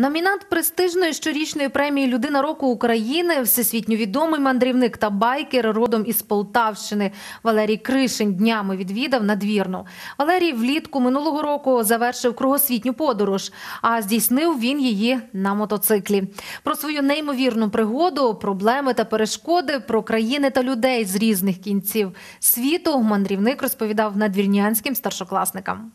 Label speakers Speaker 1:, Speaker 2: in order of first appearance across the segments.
Speaker 1: Номінант престижної щорічної премії Людина року України, всесвітньо відомий мандрівник та байкер родом із Полтавщини Валерій Кришин днями відвідав надвірну. Валерій влітку минулого року завершив кругосвітню подорож, а здійснив він її на мотоциклі. Про свою неймовірну пригоду, проблеми та перешкоди, про країни та людей з різних кінців світу мандрівник розповідав надвірнянським старшокласникам.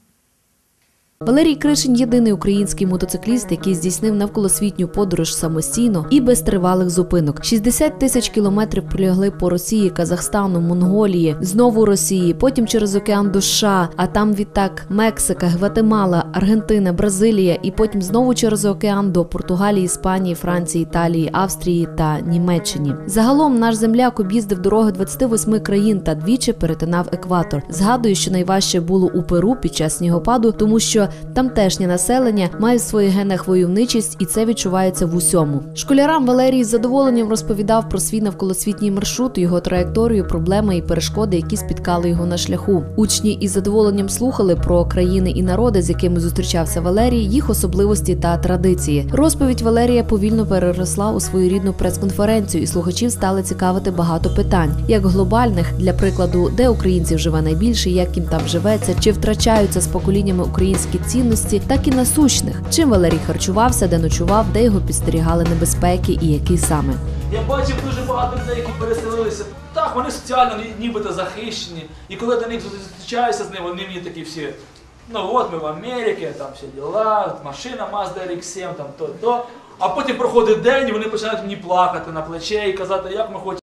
Speaker 2: Валерій Кришин єдиний український мотоцикліст, який здійснив навколосвітню подорож самостійно і без тривалих зупинок. 60 тисяч кілометрів пролягли по Росії, Казахстану, Монголії, знову Росії, потім через океан до США, а там відтак Мексика, Гватемала, Аргентина, Бразилія, і потім знову через океан до Португалії, Іспанії, Франції, Італії, Австрії та Німеччині. Загалом наш земляк об'їздив дороги 28 країн та двічі перетинав екватор. Згадую, що найважче було у Перу під час снігопаду, тому що тамтешнє населення має в своїх генах войовничість, і це відчувається в усьому. Школярам Валерій з задоволенням розповідав про свій навколосвітній маршрут, його траєкторію, проблеми і перешкоди, які спіткали його на шляху. Учні із задоволенням слухали про країни і народи, з якими зустрічався Валерій, їх особливості та традиції. Розповідь Валерія повільно переросла у своєрідну прес-конференцію, і слухачів стали цікавити багато питань, як глобальних, для прикладу, де українців живе найбільше, як їм там живеться, чи втрачаються з поколіннями українські цінності, так і насущних, чим Валерій харчувався, де ночував, де його підстерігали небезпеки і які саме.
Speaker 3: Я бачив дуже багато людей, які переселилися. Так, вони соціально нібито захищені. І коли до них зустрічаюся з ними, вони мені такі всі. Ну от ми в Америці, там всі діла, машина Mazda RX-7, там то, то. А потім проходить день, і вони починають мені плакати на плече і казати, як ми хочемо